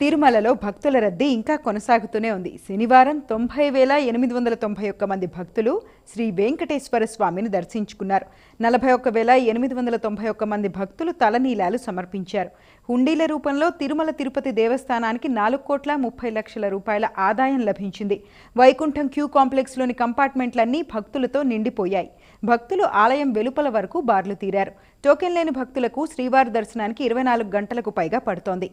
తిరుమలలో భక్తుల రద్దీ ఇంకా కొనసాగుతూనే ఉంది. శనివారం తొంభై వేల ఎనిమిది వందల తొంభై ఒక్క మంది భక్తులు శ్రీ వెంకటేశ్వర స్వామిని దర్శించుకున్నారు. నలభై ఒక్క వేల ఎనిమిది వందల తొంభై ఒక్క మంది భక్తులు తలనీలాలు సమర్పించారు. హుండీల రూపంలో తిరుమల తిరుపతి దేవస్థానానికి నాలుగు కోట్ల ముప్పై లక్షల రూపాయల ఆదాయం లభించింది. వైకుంఠం క్యూ కాంప్లెక్స్లోని కంపార్ట్మెంట్లన్నీ భక్తులతో నిండిపోయాయి. భక్తులు ఆలయం వెలుపల వరకు బార్లు తీరారు. టోకెన్ లేని భక్తులకు శ్రీవారి దర్శనానికి ఇరవై నాలుగు గంటలకు పైగా పడుతోంది.